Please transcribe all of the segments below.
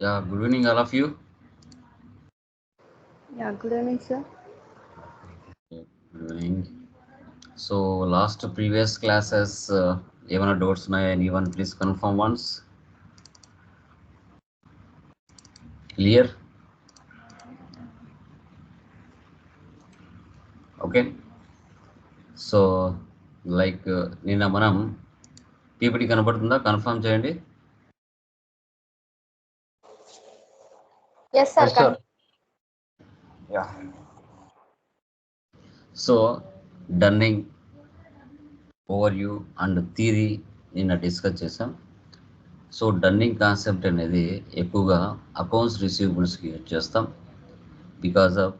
Yeah, good evening, all of you. Yeah, good evening, sir. Good evening. So, last previous classes, uh, ఏమైనా doubts ఉన్నాయా any one please confirm once clear okay so like నిన్న మనం PPT కనబడుతుందా confirm చేయండి yeah so dunning overview and theory నిన్న discuss చేసాం so dunning concept అనేది ఎక్కువగా అకౌంట్స్ రిసీవబుల్స్కి యూజ్ చేస్తాం. Because of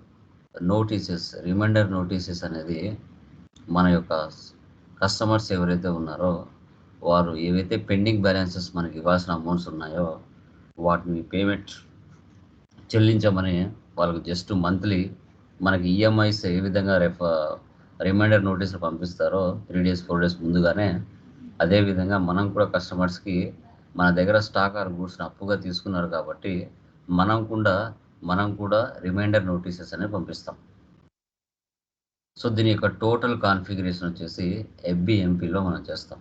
notices reminder notices అనేది మన యొక్క కస్టమర్స్ ఎవరైతే ఉన్నారో వారు ఏవైతే పెండింగ్ బ్యాలెన్సెస్ మనకి ఇవ్వాల్సిన అమౌంట్స్ ఉన్నాయో వాటిని పేమెంట్ చెల్లించమని వాళ్ళకి జస్ట్ మంత్లీ మనకి ఈఎంఐస్ ఏ విధంగా రెఫ రిమైండర్ నోటీసులు పంపిస్తారో త్రీ డేస్ ఫోర్ డేస్ ముందుగానే అదే విధంగా మనం కూడా కస్టమర్స్కి మన దగ్గర స్టాక్ ఆర్ గూడ్స్ని అప్పుగా తీసుకున్నారు కాబట్టి మనం కూడా మనం కూడా రిమైండర్ నోటీసెస్ అనేవి పంపిస్తాం. సో దీని యొక్క టోటల్ కాన్ఫిగరేషన్ వచ్చేసి ఎఫ్బిఎంపీలో మనం చేస్తాం.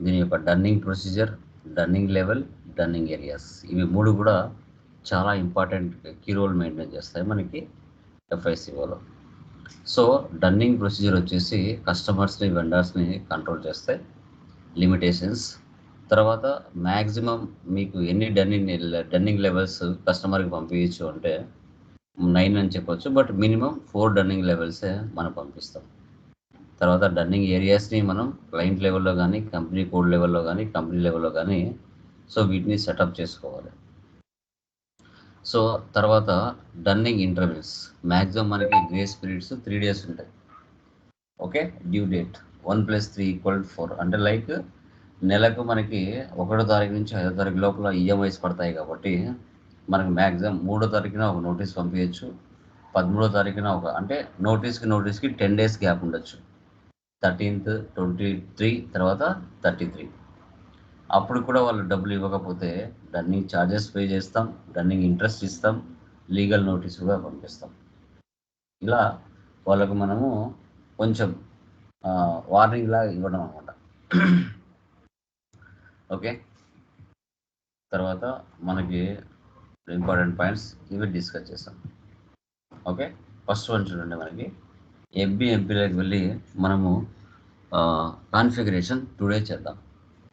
దీని యొక్క dunning procedure dunning level dunning areas ఇవి మూడు కూడా చాలా ఇంపార్టెంట్ కీ రోల్ మెయింటైన్ చేస్తాయి మనకి ఎఫ్ఐసిఓలో సో డన్నింగ్ ప్రొసీజర్ వచ్చేసి కస్టమర్స్ని వెండర్స్ని కంట్రోల్ చేస్తాయి. లిమిటేషన్స్ తర్వాత మ్యాక్సిమం మీకు ఎన్ని డన్నింగ్ డన్నింగ్ లెవెల్స్ కస్టమర్కి పంపించచ్చు అంటే నైన్ అని చెప్పొచ్చు బట్ మినిమం ఫోర్ డన్నింగ్ లెవెల్సే మనం పంపిస్తాం. తర్వాత డన్నింగ్ ఏరియాస్ని మనం క్లయింట్ లెవెల్లో కానీ కంపెనీ కోడ్ లెవెల్లో కానీ కంపెనీ లెవెల్లో కానీ సో వీటిని సెటప్ చేసుకోవాలి. సో తర్వాత డన్నింగ్ ఇంటర్వెల్స్ మ్యాక్సిమం మనకి గ్రేస్ పీరియడ్స్ త్రీ డేస్ ఉంటాయి. Okay due date one plus three equal four అంటే లైక్ నెలకు మనకి ఒకటో తారీఖు నుంచి ఐదో తారీఖు లోపల ఈఎంఐస్ పడతాయి కాబట్టి మనకి మ్యాక్సిమం మూడో తారీఖున ఒక నోటీస్ పంపించచ్చు పదమూడో తారీఖున ఒక అంటే నోటీస్కి నోటీస్కి టెన్ డేస్ గ్యాప్ ఉండొచ్చు. థర్టీన్త్ ట్వంటీ త్రీ తర్వాత థర్టీ త్రీ అప్పుడు కూడా వాళ్ళు డబ్బులు ఇవ్వకపోతే రన్నింగ్ ఛార్జెస్ పే చేస్తాం రన్నింగ్ ఇంట్రెస్ట్ ఇస్తాం లీగల్ నోటీస్ కూడా పంపిస్తాం. ఇలా వాళ్ళకు మనము కొంచెం వార్నింగ్ లాగా ఇవ్వడం అనమాట ఓకే? తర్వాత మనకి ఇంపార్టెంట్ పాయింట్స్ ఇవి డిస్కస్ చేస్తాం. ఓకే? ఫస్ట్ వన్ చూడండి మనకి. ఎంపీ ఎంపీలోకి వెళ్ళి మనము కాన్ఫిగరేషన్ టుడే చేద్దాం.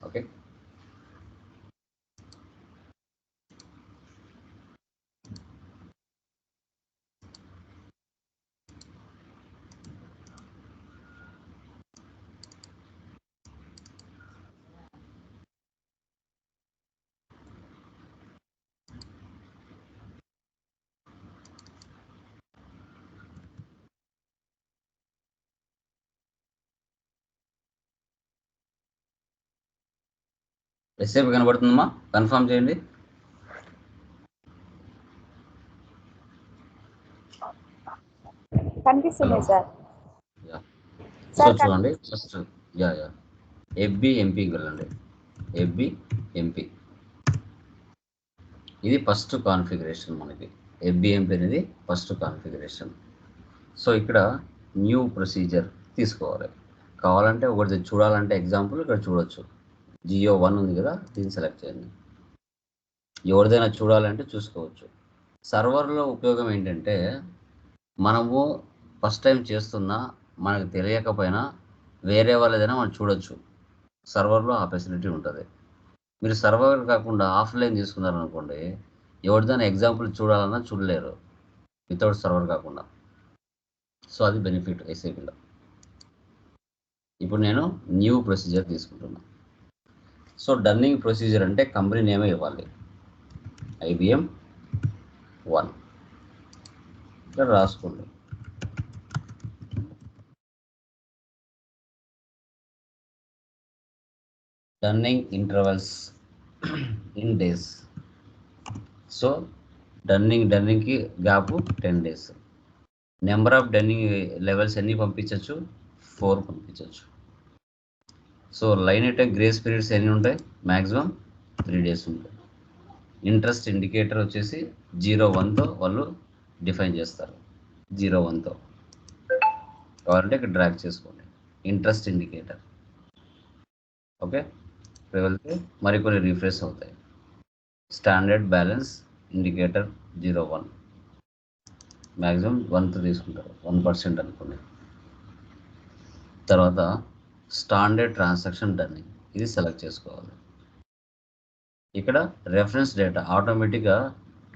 ఓకే? ఎస్ఏపి కనబడుతుందమ్మా. కన్ఫర్మ్ చేయండి. కనిపిస్తుంది సార్. యా. సో సార్ చూడండి. First yeah yeah. FB MP వెళ్ళండి ఎఫ్బి ఎంపీ. ఇది ఫస్ట్ కాన్ఫిగరేషన్ మనకి. ఎఫ్బి ఎంపీ అనేది ఫస్ట్ కాన్ఫిగరేషన్. సో ఇక్కడ న్యూ ప్రొసీజర్ తీసుకోవాలి. కావాలంటే ఒకటి చూడాలంటే ఎగ్జాంపుల్ ఇక్కడ చూడొచ్చు. జియో వన్ ఉంది కదా దీన్ని సెలెక్ట్ చేయండి. ఎవరిదైనా చూడాలంటే చూసుకోవచ్చు. సర్వర్లో ఉపయోగం ఏంటంటే మనము ఫస్ట్ టైం చేస్తున్నా మనకు తెలియకపోయినా వేరే వాళ్ళదైనా మనం చూడొచ్చు. సర్వర్లో ఆ ఫెసిలిటీ ఉంటుంది. మీరు సర్వర్ కాకుండా ఆఫ్లైన్ తీసుకున్నారనుకోండి ఎవరిదైనా ఎగ్జాంపుల్ చూడాలన్నా చూడలేరు. వితౌట్ సర్వర్ కాకుండా. సో అది బెనిఫిట్ ఎస్ఏపీలో ఇప్పుడు నేను న్యూ ప్రొసీజర్ తీసుకుంటున్నాను సో డన్నింగ్ ప్రొసీజర్ అంటే కంపెనీ నేమే ఇవ్వాలి. IBM one. ఇక్కడ రాసుకోండి. Dunning intervals in days. So dunning డన్నింగ్కి gap ten days. Number of dunning levels ఎన్ని పంపించవచ్చు ఫోర్ పంపించవచ్చు సో లైన్ అయితే గ్రేస్ పీరియడ్స్ ఎన్ని ఉంటాయి? మ్యాక్సిమం త్రీ డేస్ ఉంటాయి. ఇంట్రెస్ట్ ఇండికేటర్ వచ్చేసి జీరో వన్తో వాళ్ళు డిఫైన్ చేస్తారు. జీరో వన్తో కావాలంటే ఇక్కడ డ్రాక్ చేసుకోండి. ఇంట్రెస్ట్ ఇండికేటర్ ఓకే ఇక్కడ వెళ్తే మరికొన్ని రిఫ్రెష్ అవుతాయి. Standard balance indicator zero one maximum వన్త్ తీసుకుంటారు. వన్ పర్సెంట్ అనుకోండి. తర్వాత స్టాండర్డ్ ట్రాన్సాక్షన్ డర్నింగ్ ఇది సెలెక్ట్ చేసుకోవాలి. ఇక్కడ రెఫరెన్స్ డేటా ఆటోమేటిక్గా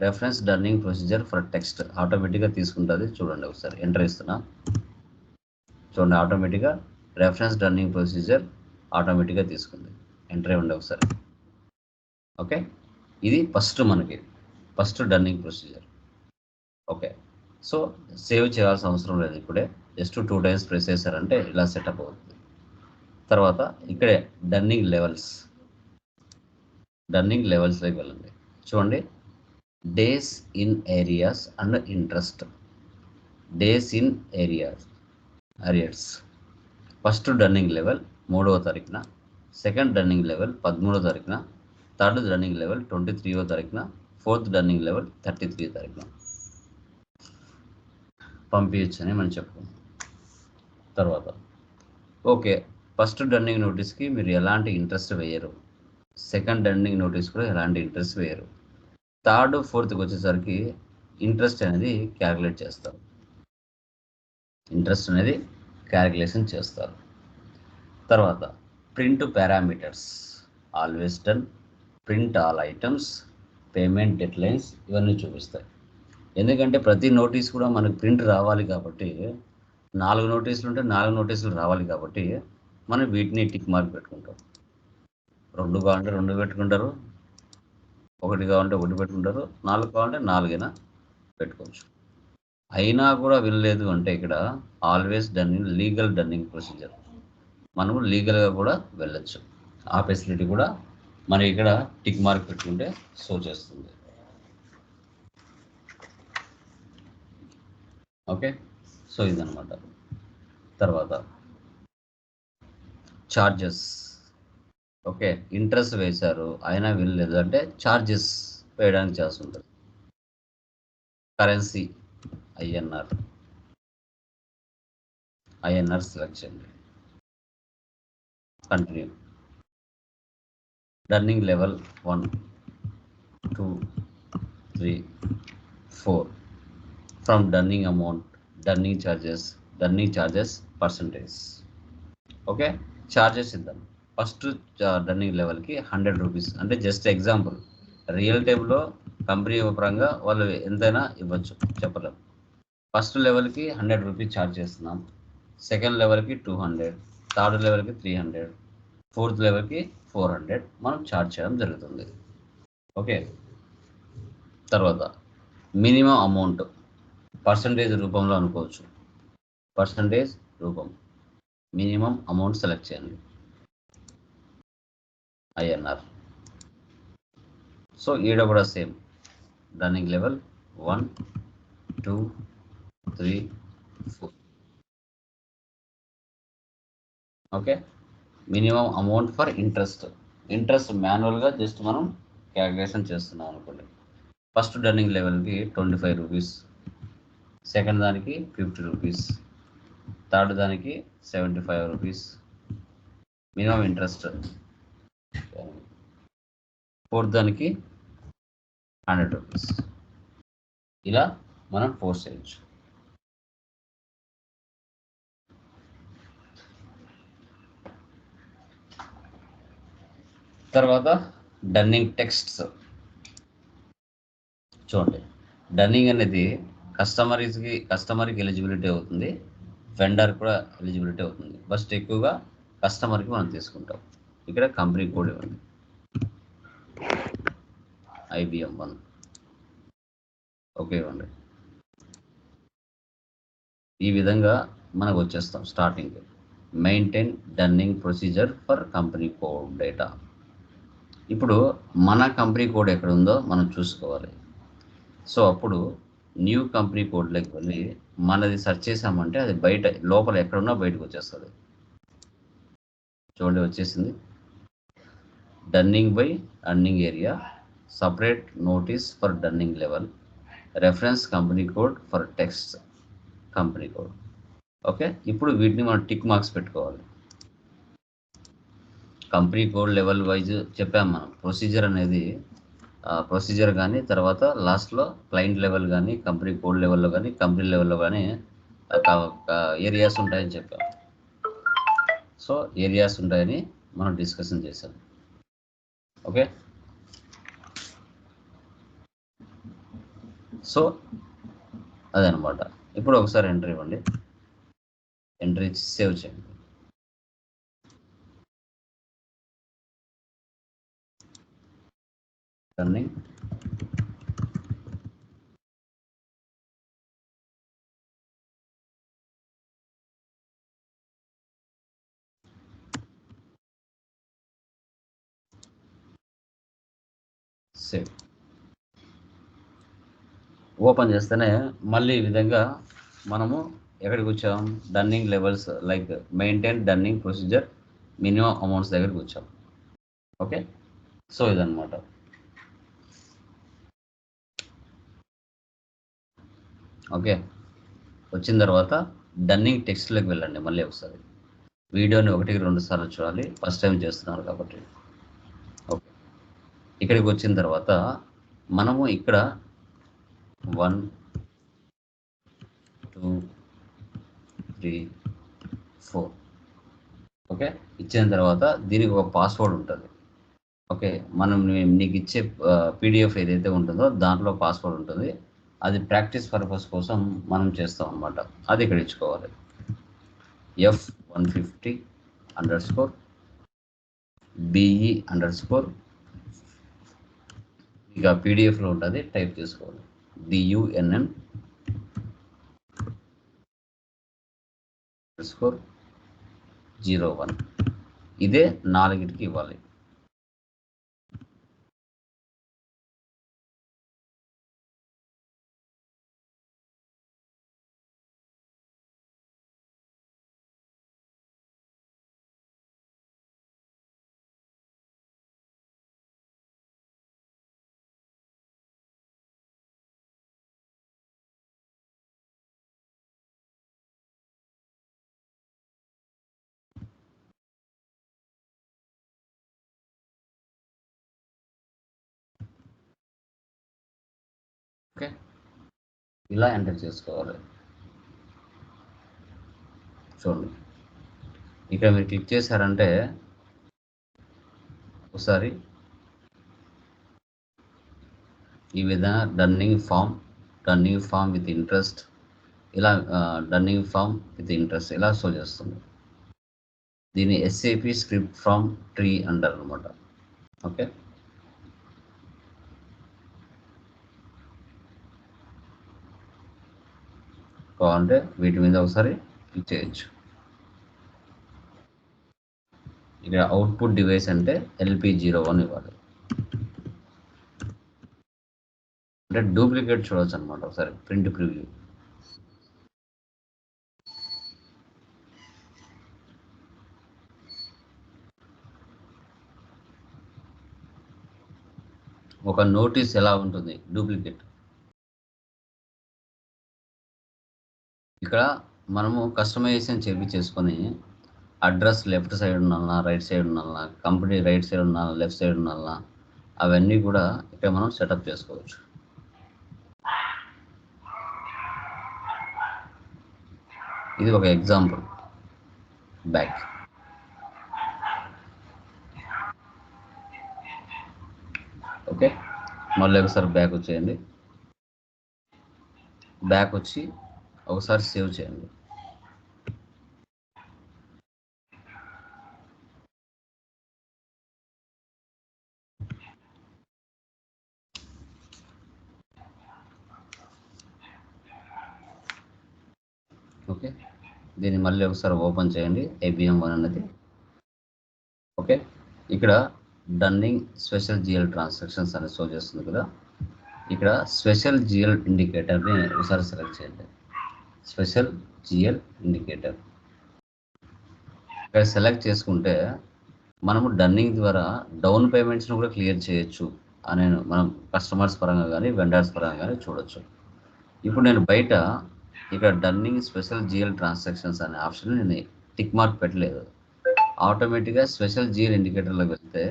reference dunning procedure for text ఆటోమేటిక్గా తీసుకుంటుంది. చూడండి ఒకసారి. ఎంటర్ ఇస్తున్నా చూడండి ఆటోమేటిక్గా రెఫరెన్స్ డర్నింగ్ ప్రొసీజర్ ఆటోమేటిక్గా తీసుకుంది. ఎంటర్ ఇవ్వండి ఒకసారి. ఓకే ఇది ఫస్ట్ మనకి. First dunning procedure okay so save చేయాల్సిన అవసరం లేదు ఇప్పుడే. జస్ట్ టూ టైమ్స్ ప్రెస్ చేశారంటే ఇలా సెటప్ అవుతుంది. తర్వాత ఇక్కడే డన్నింగ్ లెవెల్స్ డర్నింగ్ లెవెల్స్లోకి వెళ్ళండి. చూడండి. Days in arrears and interest days in arrears arrears first dunning level మూడవ తారీఖున. సెకండ్ రన్నింగ్ లెవెల్ పదమూడవ తారీఖున. థర్డ్ రన్నింగ్ లెవెల్ ట్వంటీ త్రీవ తారీఖున. Fourth dunning level thirty three తారీఖున. పంపించని మనం చెప్పుకున్నాం తర్వాత. ఓకే ఫస్ట్ డన్నింగ్ నోటీస్కి మీరు ఎలాంటి ఇంట్రెస్ట్ వేయరు. సెకండ్ డర్నింగ్ నోటీస్ కూడా ఎలాంటి ఇంట్రెస్ట్ వేయరు. థర్డ్ ఫోర్త్కి వచ్చేసరికి ఇంట్రెస్ట్ అనేది క్యాలిక్యులేట్ చేస్తారు. ఇంట్రెస్ట్ అనేది క్యాలిక్యులేషన్ చేస్తారు. తర్వాత print parameters always done. Print all items payment deadlines ఇవన్నీ చూపిస్తాయి. ఎందుకంటే ప్రతి నోటీస్ కూడా మనకు ప్రింట్ రావాలి కాబట్టి నాలుగు నోటీసులు ఉంటే నాలుగు నోటీసులు రావాలి కాబట్టి మనం వీటిని టిక్ మార్క్ పెట్టుకుంటాం. రెండు కావాలంటే రెండు పెట్టుకుంటారు. ఒకటి కావాలంటే ఒకటి పెట్టుకుంటారు. నాలుగు కావాలంటే నాలుగైనా పెట్టుకోవచ్చు. అయినా కూడా వినలేదు అంటే ఇక్కడ always dunning legal dunning procedure. మనము లీగల్గా కూడా వెళ్ళచ్చు. ఆ ఫెసిలిటీ కూడా మనం ఇక్కడ టిక్ మార్క్ పెట్టుకుంటే సో చేస్తుంది. ఓకే? సో ఇదనమాట తర్వాత ఛార్జెస్ ఓకే ఇంట్రెస్ట్ వేశారు అయినా వినలేదు అంటే చార్జెస్ వేయడానికి చేస్తుంటారు కరెన్సీ ఐఎన్ఆర్ ఐఎన్ఆర్ సెలెక్ట్ చేయండి continue dunning level one two three four from dunning amount dunning charges dunning charges percentage okay charges ఇద్దాం. ఫస్ట్ రన్నింగ్ లెవెల్కి హండ్రెడ్ రూపీస్ అంటే జస్ట్ ఎగ్జాంపుల్ రియల్ టైంలో కంపెనీ పరంగా వాళ్ళు ఎంతైనా ఇవ్వచ్చు. చెప్పలేము ఫస్ట్ లెవెల్కి హండ్రెడ్ రూపీస్ ఛార్జ్ చేస్తున్నాం. సెకండ్ లెవెల్కి టూ హండ్రెడ్ థర్డ్ లెవెల్కి త్రీ హండ్రెడ్ ఫోర్త్ లెవెల్కి ఫోర్ హండ్రెడ్ మనం ఛార్జ్ చేయడం జరుగుతుంది. ఓకే తర్వాత మినిమం అమౌంట్ పర్సంటేజ్ రూపంలో అనుకోవచ్చు. పర్సంటేజ్ రూపం. మినిమం అమౌంట్ సెలెక్ట్ చేయండి. ఐఎన్ఆర్. సో ఈడ కూడా same. Dunning level one two three four. Okay? Minimum amount for interest. Interest మాన్యువల్గా జస్ట్ మనం క్యాలిక్యులేషన్ చేస్తున్నాం అనుకోండి. ఫస్ట్ రన్నింగ్ లెవెల్కి ట్వంటీ ఫైవ్ రూపీస్. సెకండ్ దానికి ఫిఫ్టీ రూపీస్. థర్డ్ దానికి seventy five rupees minimum interest. Fourth దానికి హండ్రెడ్ రూపీస్. ఇలా మనం ఫోర్స్ చేయొచ్చు. తర్వాత డన్నింగ్ టెక్స్ట్స్. చూడండి డన్నింగ్ అనేది కస్టమర్స్కి కస్టమర్కి ఎలిజిబిలిటీ అవుతుంది. వెండర్ కూడా ఎలిజిబిలిటీ అవుతుంది. ఫస్ట్ ఎక్కువగా కస్టమర్కి మనం తీసుకుంటాం. ఇక్కడ కంపెనీ కోడ్ ఇవ్వండి. ఐబిఎం వన్ ఓకే ఇవ్వండి. ఈ విధంగా మనకు వచ్చేస్తాం starting maintain dunning procedure for company code data ఇప్పుడు మన కంపెనీ కోడ్ ఎక్కడ ఉందో మనం చూసుకోవాలి. సో అప్పుడు న్యూ కంపెనీ కోడ్లోకి వెళ్ళి మనది సెర్చ్ చేసామంటే అది బయట లోపల ఎక్కడున్నా బయటకు వచ్చేస్తుంది. చూడండి వచ్చేసింది. Dunning by dunning area separate notice for dunning level reference company code for text company code okay ఇప్పుడు వీటిని మనం టిక్ మార్క్స్ పెట్టుకోవాలి. కంపెనీ కోడ్ లెవెల్ వైజ్ చెప్పాము మనం. ప్రొసీజర్ అనేది ప్రొసీజర్ కానీ తర్వాత లాస్ట్లో క్లయింట్ లెవెల్ కానీ కంపెనీ కోడ్ లెవెల్లో కానీ కంపెనీ లెవెల్లో కానీ ఏరియాస్ ఉంటాయని చెప్పాం. సో ఏరియాస్ ఉంటాయని మనం డిస్కషన్ చేశాం. ఓకే? సో అదనమాట ఇప్పుడు ఒకసారి ఎంట్రీ ఇవ్వండి. ఎంట్రీ ఇచ్చి సేవ్ చేయండి. రన్నింగ్ సేవ్ ఓపెన్ చేస్తేనే మళ్ళీ ఈ విధంగా మనము ఎక్కడికి వచ్చాం? Dunning levels like maintain dunning procedure minimum amounts దగ్గరికి వచ్చాం. ఓకే సో ఇదన్నమాట. ఓకే. వచ్చిన తర్వాత డన్నింగ్ టెక్స్ట్లోకి వెళ్ళండి మళ్ళీ ఒకసారి. వీడియోని ఒకటికి రెండు సార్లు చూడాలి. ఫస్ట్ టైం చేస్తున్నారు కాబట్టి. ఓకే. ఇక్కడికి వచ్చిన తర్వాత మనము ఇక్కడ one two three four. Okay? ఇచ్చిన తర్వాత దీనికి ఒక పాస్వర్డ్ ఉంటుంది. ఓకే? మనం నీకు ఇచ్చే పీడిఎఫ్ ఏదైతే ఉంటుందో దాంట్లో పాస్వర్డ్ ఉంటుంది. అది ప్రాక్టీస్ పర్పస్ కోసం మనం చేస్తాం అనమాట అది ఇక్కడ ఇచ్చుకోవాలి. F one fifty underscore BE underscore ఇక పీడిఎఫ్లో ఉంటుంది టైప్ చేసుకోవాలి. డియుఎన్ఎన్ స్కోర్ జీరో వన్ ఇదే నాలుగిటికి ఇవ్వాలి. ఓకే. ఇలా ఎంటర్ చేసుకోవాలి. చూడండి. ఇక్కడ మీరు క్లిక్ చేశారంటే ఒకసారి ఈ విధంగా dunning form dunning form with interest ఇలా డన్నింగ్ ఫామ్ విత్ ఇంట్రెస్ట్ ఇలా షో చేస్తుంది. దీని ఎస్ఏపి స్క్రిప్ట్ ఫ్రమ్ ట్రీ అంటారు అనమాట ఓకే? కావాలంటే వీటి మీద ఒకసారి క్లిక్ చేయొచ్చు. ఇక్కడ అవుట్పుట్ డివైస్ అంటే ఎల్పి జీరో వన్ ఇవ్వాలి. అంటే డూప్లికేట్ చూడవచ్చు అనమాట ఒకసారి ప్రింట్ ప్రివ్యూ ఒక నోటీస్ ఎలా ఉంటుంది? డూప్లికేట్ ఇక్కడ మనము కస్టమైజేషన్ చెప్పి చేసుకొని అడ్రస్ లెఫ్ట్ సైడ్ ఉండాలన్నా రైట్ సైడ్ ఉండాలన్నా కంపెనీ రైట్ సైడ్ ఉండాలన్నా లెఫ్ట్ సైడ్ ఉండాలన్నా అవన్నీ కూడా ఇక్కడ మనం సెటప్ చేసుకోవచ్చు. ఇది ఒక ఎగ్జాంపుల్ బ్యాక్ ఓకే మళ్ళీ ఒకసారి బ్యాక్ వచ్చేయండి. బ్యాక్ వచ్చి ఒకసారి సేవ్ చేయండి. ఓకే. దీన్ని మళ్ళీ ఒకసారి ఓపెన్ చేయండి. ఏబిఎం వన్ అనేది. ఓకే. ఇక్కడ డన్నింగ్ స్పెషల్ జిఎల్ ట్రాన్సాక్షన్స్ అనేది షో చేస్తుంది కదా. ఇక్కడ స్పెషల్ జిఎల్ ఇండికేటర్ని ఒకసారి సెలెక్ట్ చేయండి. Special GL indicator. ఇక్కడ సెలెక్ట్ చేసుకుంటే మనము డన్నింగ్ ద్వారా డౌన్ పేమెంట్స్ని కూడా క్లియర్ చేయొచ్చు అని మనం కస్టమర్స్ పరంగా కానీ వెండర్స్ పరంగా కానీ చూడొచ్చు. ఇప్పుడు నేను బయట ఇక్కడ డన్నింగ్ స్పెషల్ జిఎల్ ట్రాన్సాక్షన్స్ అనే ఆప్షన్ నేను టిక్ మార్క్ పెట్టలేదు. ఆటోమేటిక్గా స్పెషల్ జిఎల్ ఇండికేటర్లోకి వెళ్తే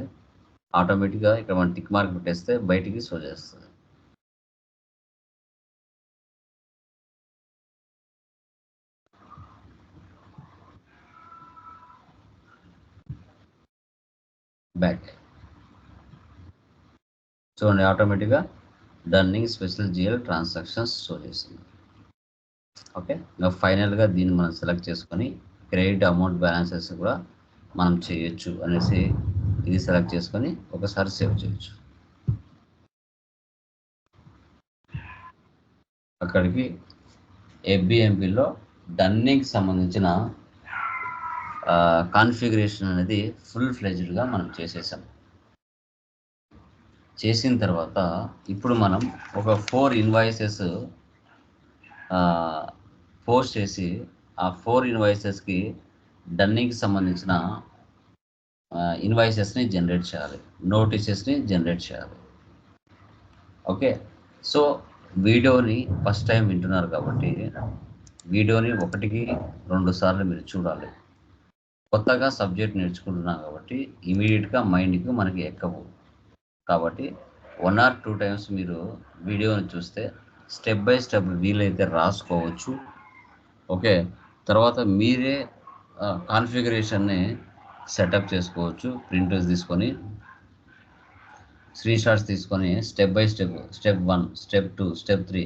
ఆటోమేటిక్గా ఇక్కడ మనం టిక్ మార్క్ పెట్టేస్తే బయటికి షో చేస్తుంది. బ్యాక్ చూడండి ఆటోమేటిక్గా dunning special GL transactions show చేస్తుంది ఓకే ఇంకా ఫైనల్గా దీన్ని మనం సెలెక్ట్ చేసుకొని క్రెడిట్ అమౌంట్ బ్యాలెన్సెస్ కూడా మనం చేయొచ్చు అనేసి ఇది సెలెక్ట్ చేసుకొని ఒకసారి సేవ్ చేయొచ్చు. అక్కడికి ఎఫ్బిఎంపిలో డన్నింగ్కి సంబంధించిన కాన్ఫిగరేషన్ అనేది ఫుల్ ఫ్లెజ్డ్గా మనం చేసేసాం. చేసిన తర్వాత ఇప్పుడు మనం ఒక ఫోర్ ఇన్వాయిసెస్ పోస్ట్ చేసి ఆ ఫోర్ ఇన్వాయిసెస్కి డన్నింగ్కి సంబంధించిన ఇన్వాయిసెస్ని జనరేట్ చేయాలి. నోటీసెస్ని జనరేట్ చేయాలి. ఓకే? సో వీడియోని ఫస్ట్ టైం వింటున్నారు కాబట్టి వీడియోని ఒకటికి రెండు సార్లు మీరు చూడాలి. కొత్తగా సబ్జెక్ట్ నేర్చుకుంటున్నాం కాబట్టి ఇమీడియట్గా మైండ్కి మనకి ఎక్కవు. కాబట్టి వన్ ఆర్ టూ టైమ్స్ మీరు వీడియోని చూస్తే స్టెప్ బై స్టెప్ వీలైతే రాసుకోవచ్చు. ఓకే? తర్వాత మీరే కాన్ఫిగరేషన్ని సెటప్ చేసుకోవచ్చు ప్రింటర్స్ తీసుకొని. స్క్రీన్ షాట్స్ తీసుకొని step by step step one step two step three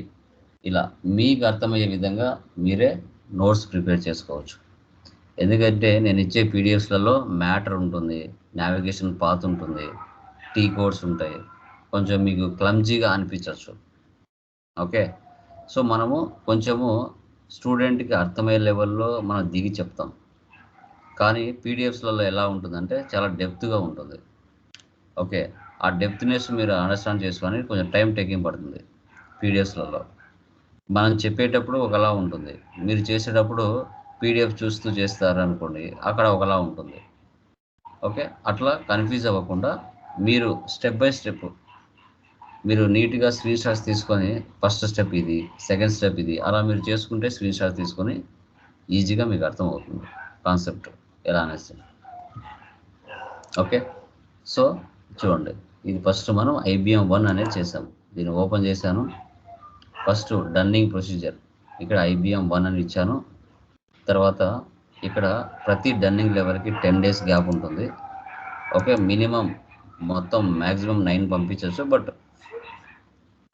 ఇలా మీకు అర్థమయ్యే విధంగా మీరే నోట్స్ ప్రిపేర్ చేసుకోవచ్చు. ఎందుకంటే నేను ఇచ్చే పీడిఎఫ్స్లలో మ్యాటర్ ఉంటుంది నావిగేషన్ పాత్ ఉంటుంది టీ కోడ్స్ ఉంటాయి. కొంచెం మీకు క్లమ్జీగా అనిపించవచ్చు ఓకే? సో మనము కొంచెము స్టూడెంట్కి అర్థమయ్యే లెవెల్లో మనం దిగి చెప్తాం. కానీ పీడిఎఫ్స్లలో ఎలా ఉంటుందంటే చాలా డెప్త్గా ఉంటుంది. ఓకే? ఆ డెప్త్నెస్ మీరు అండర్స్టాండ్ చేసుకొని కొంచెం టైం టేకింగ్ పడుతుంది పీడిఎఫ్స్లలో. మనం చెప్పేటప్పుడు ఒకలా ఉంటుంది. మీరు చేసేటప్పుడు పీడిఎఫ్ చూస్తూ చేస్తారు అనుకోండి అక్కడ ఒకలా ఉంటుంది. ఓకే? అట్లా కన్ఫ్యూజ్ అవ్వకుండా మీరు స్టెప్ బై స్టెప్ మీరు నీట్గా స్క్రీన్ షాట్స్ తీసుకొని ఫస్ట్ స్టెప్ ఇది సెకండ్ స్టెప్ ఇది అలా మీరు చేసుకుంటే స్క్రీన్ షాట్స్ తీసుకొని ఈజీగా మీకు అర్థమవుతుంది కాన్సెప్ట్ ఎలా అనేసి. ఓకే? సో చూడండి ఇది ఫస్ట్ మనం ఐబిఎం వన్ అనేది చేసాము దీన్ని ఓపెన్ చేశాను. First dunning procedure. ఇక్కడ ఐబిఎం వన్ అని ఇచ్చాను. తర్వాత ఇక్కడ ప్రతి డన్నింగ్ లెవెల్కి టెన్ డేస్ గ్యాప్ ఉంటుంది. ఓకే మినిమం మొత్తం మ్యాక్సిమం నైన్ పంపించవచ్చు బట్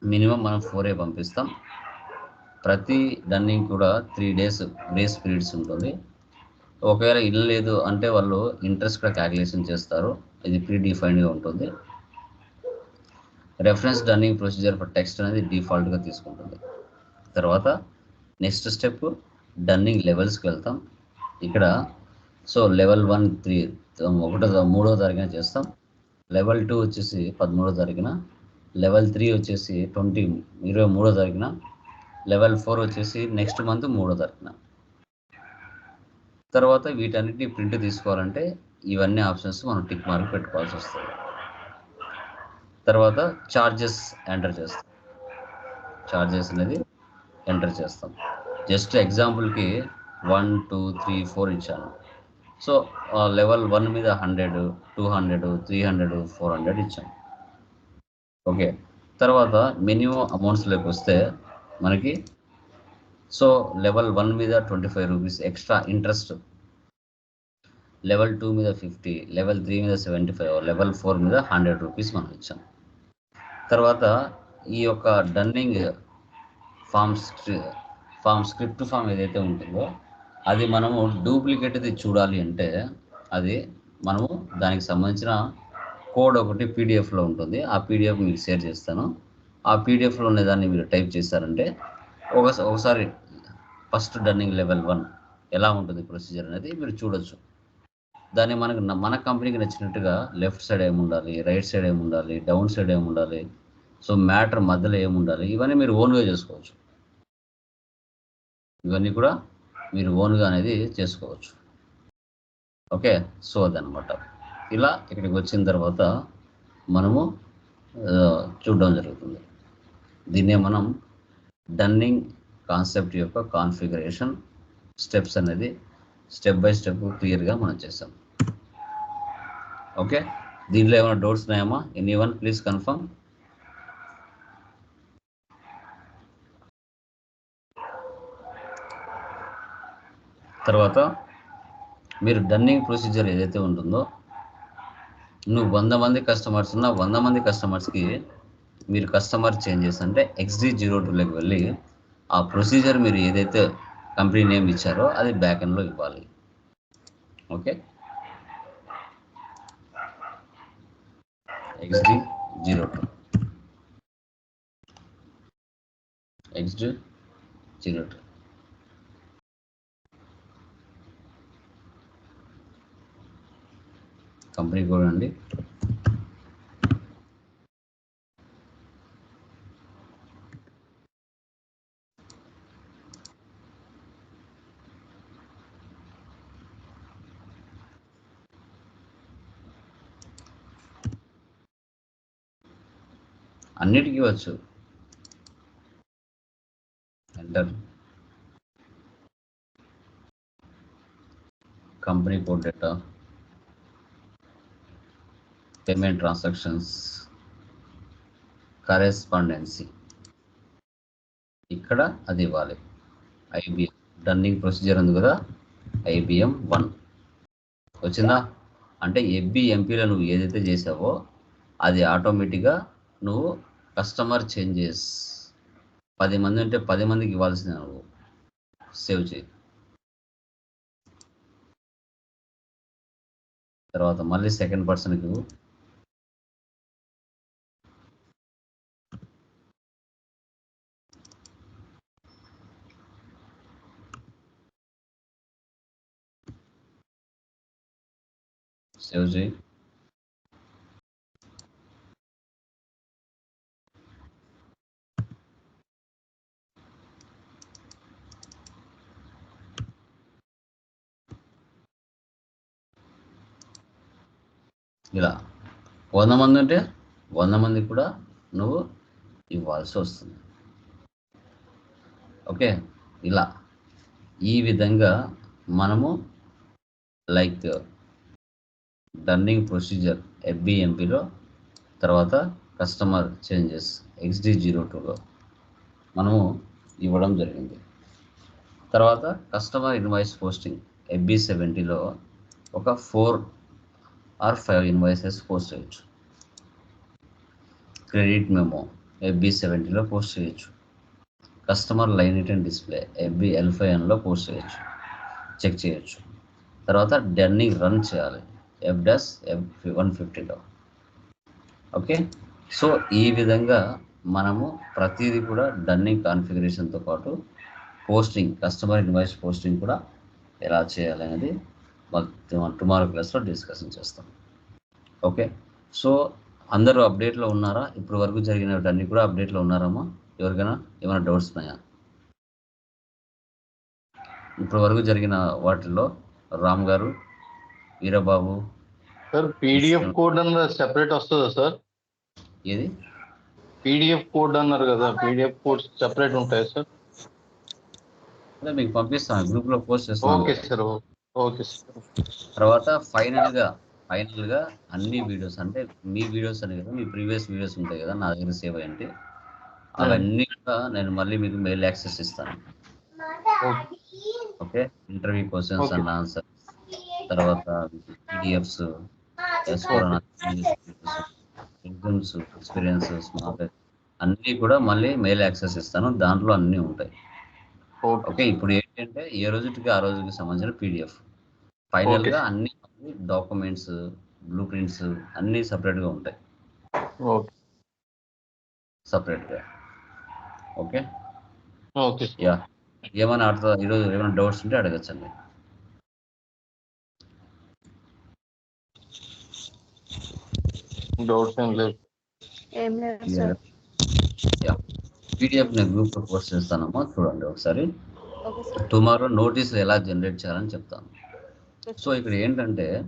మినిమం మనం ఫోరే పంపిస్తాం. ప్రతి డన్నింగ్ కూడా త్రీ డేస్ గ్రేస్ పీరియడ్స్ ఉంటుంది. ఒకవేళ ఇల్లు లేదు అంటే వాళ్ళు ఇంట్రెస్ట్ కూడా క్యాలిక్యులేషన్ చేస్తారు. ఇది ప్రీ డిఫైన్డ్గా ఉంటుంది. Reference dunning procedure for text అనేది డిఫాల్ట్గా తీసుకుంటుంది. తర్వాత నెక్స్ట్ స్టెప్ డన్నింగ్ లెవెల్స్కి వెళ్తాం. ఇక్కడ సో లెవెల్ వన్ త్రీ ఒకటో మూడో తారీఖున చేస్తాం. లెవెల్ టూ వచ్చేసి పదమూడో తారీఖున. లెవెల్ త్రీ వచ్చేసి ట్వంటీ ఇరవై మూడో తారీఖున. లెవెల్ ఫోర్ వచ్చేసి నెక్స్ట్ మంత్ మూడో తారీఖున. తర్వాత వీటన్నిటిని ప్రింట్ తీసుకోవాలంటే ఇవన్నీ ఆప్షన్స్ మనం టిక్ మార్క్ పెట్టుకోవాల్సి వస్తుంది. తర్వాత చార్జెస్ ఎంటర్ చేస్తాం. చార్జెస్ అనేది ఎంటర్ చేస్తాం. జస్ట్ ఎగ్జాంపుల్కి వన్ టూ త్రీ ఫోర్ ఇచ్చాను. సో లెవెల్ వన్ మీద hundred two hundred three hundred four hundred ఇచ్చాం. ఓకే. తర్వాత మినిమం అమౌంట్స్లోకి వస్తే మనకి సో లెవెల్ వన్ మీద twenty five rupees extra interest. Level two మీద ఫిఫ్టీ లెవెల్ త్రీ మీద సెవెంటీ ఫైవ్ లెవెల్ ఫోర్ మీద హండ్రెడ్ రూపీస్ మనం ఇచ్చాం. తర్వాత ఈ యొక్క dunning forms form script form ఏదైతే ఉంటుందో అది మనము డూప్లికేట్ది చూడాలి అంటే అది మనము దానికి సంబంధించిన కోడ్ ఒకటి పీడిఎఫ్లో ఉంటుంది. ఆ పీడిఎఫ్ మీకు షేర్ చేస్తాను. ఆ పీడిఎఫ్లో ఉన్న దాన్ని మీరు టైప్ చేస్తారంటే ఒక ఒకసారి ఫస్ట్ డర్నింగ్ లెవెల్ వన్ ఎలా ఉంటుంది ప్రొసీజర్ అనేది మీరు చూడొచ్చు. దాన్ని మనకు మన కంపెనీకి నచ్చినట్టుగా లెఫ్ట్ సైడ్ ఏమి ఉండాలి రైట్ సైడ్ ఏముండాలి డౌన్ సైడ్ ఏమి ఉండాలి సో మ్యాటర్ మధ్యలో ఏమి ఉండాలి ఇవన్నీ మీరు ఓన్గా చేసుకోవచ్చు. ఇవన్నీ కూడా మీరు ఓన్గా అనేది చేసుకోవచ్చు. ఓకే? సో అదనమాట ఇలా ఇక్కడికి వచ్చిన తర్వాత మనము చూడడం జరుగుతుంది. దీన్నే మనం డన్నింగ్ కాన్సెప్ట్ యొక్క కాన్ఫిగరేషన్ స్టెప్స్ అనేది స్టెప్ బై స్టెప్ క్లియర్గా మనం చేసాం ఓకే? దీంట్లో ఏమైనా డౌట్స్ ఉన్నాయమ్మా? Any one please confirm. తర్వాత మీరు డన్నింగ్ ప్రొసీజర్ ఏదైతే ఉంటుందో నువ్వు వంద మంది కస్టమర్స్ ఉన్న వంద మంది కస్టమర్స్కి మీరు కస్టమర్ చేంజెస్ అంటే ఎక్స్డి జీరో టూలోకి వెళ్ళి ఆ ప్రొసీజర్ మీరు ఏదైతే కంపెనీ నేమ్ ఇచ్చారో అది బ్యాక్ ఎండ్లో ఇవ్వాలి. Okay? XD zero two. XD zero two. Company code అండి. అన్నిటికీ వచ్చు. Enter company code data payment transactions correspondence ఇక్కడ అది ఇవ్వాలి. ఐబిఎం డన్నింగ్ ప్రొసీజర్ ఉంది కదా? ఐబిఎం వన్ వచ్చిందా? అంటే ఎబ్బి ఎంపీలో నువ్వు ఏదైతే చేసావో అది ఆటోమేటిక్గా నువ్వు కస్టమర్ చేంజెస్ పది మంది ఉంటే పది మందికి ఇవ్వాల్సిన నువ్వు. సేవ్ చేయి. తర్వాత మళ్ళీ సెకండ్ పర్సన్కి సేవ్ ఇలా. వంద మంది ఉంటే వంద మందికి కూడా నువ్వు ఇవ్వాల్సి వస్తుంది. ఓకే? ఇలా. ఈ విధంగా మనము లైక్ టర్నింగ్ ప్రొసీజర్ ఎఫ్బిఎంపిలో తర్వాత కస్టమర్ చేంజెస్ ఎక్స్డి జీరో టూలో మనము ఇవ్వడం జరిగింది. తర్వాత కస్టమర్ ఇన్వాయిస్ పోస్టింగ్ ఎఫ్బి సెవెంటీలో ఒక four or five invoices post చేయొచ్చు. క్రెడిట్ మెమో ఎఫ్బి సెవెంటీలో పోస్ట్ చేయొచ్చు. Customer line it and display FB ఎల్ఫైఎన్లో post చేయొచ్చు. చెక్ చేయొచ్చు. తర్వాత డర్నింగ్ రన్ చేయాలి. ఎఫ్ డస్ ఎఫ్ వన్ ఫిఫ్టీలో ఓకే సో ఈ విధంగా మనము ప్రతిదీ కూడా డన్నింగ్ కాన్ఫిగరేషన్తో పాటు పోస్టింగ్ కస్టమర్ ఇన్వాయిస్ పోస్టింగ్ కూడా ఎలా చేయాలి అనేది టుమారో క్లాస్లో డిస్కషన్ చేస్తాం. ఓకే సో అందరూ అప్డేట్లో ఉన్నారా? ఇప్పుడు వరకు జరిగినవన్నీ కూడా అప్డేట్లో ఉన్నారమ్మా ఎవరికైనా ఏమైనా డౌట్స్ ఉన్నాయా? ఇప్పుడు వరకు జరిగిన వాటిల్లో రామ్ గారు వీరబాబు. సార్ పీడిఎఫ్ కోడ్ అన్నది సెపరేట్ వస్తుందా సార్? ఏది? పీడిఎఫ్ కోడ్ అన్నారు కదా పీడిఎఫ్ కోడ్స్ సెపరేట్ ఉంటాయి సార్? అదే మీకు పంపిస్తాను గ్రూప్లో పోస్ట్ చేస్తాను. Okay sir okay sir. తర్వాత ఫైనల్గా ఫైనల్గా అన్ని వీడియోస్ అంటే మీ వీడియోస్ అని కదా మీ ప్రీవియస్ వీడియోస్ ఉంటాయి కదా నా దగ్గర సేవ్ అయ్యండి అవన్నీ కూడా నేను మళ్ళీ మీకు మెయిల్ యాక్సెస్ ఇస్తాను. Okay. Interview questions. And answer తర్వాత పీడిఎఫ్స్ ఎగ్జామ్స్ ఎక్స్పీరియన్స్ స్మార్ట్ అన్నీ కూడా మళ్ళీ మెయిల్ యాక్సెస్ ఇస్తాను. దాంట్లో అన్నీ ఉంటాయి. ఓకే. ఇప్పుడు ఏంటంటే ఏ రోజుకి ఆ రోజుకి సంబంధించిన పీడిఎఫ్. ఫైనల్గా అన్ని డాక్యుమెంట్స్ బ్లూ ప్రింట్స్ అన్నీ సపరేట్గా ఉంటాయి. సపరేట్గా ఓకే? ఓకే. యా. ఏమైనా ఆడుతా ఈరోజు ఏమైనా డౌట్స్ ఉంటే అడగచ్చండి. డౌట్స్ ఏం లేదు ఏం లేదు సార్. యా. పీడిఎఫ్ నేను గ్రూప్లో పోస్ట్ చేస్తానమ్మా. చూడండి ఒకసారి. టుమారో నోటీసులు ఎలా జనరేట్ చేయాలని చెప్తాను. సో ఇక్కడ ఏంటంటే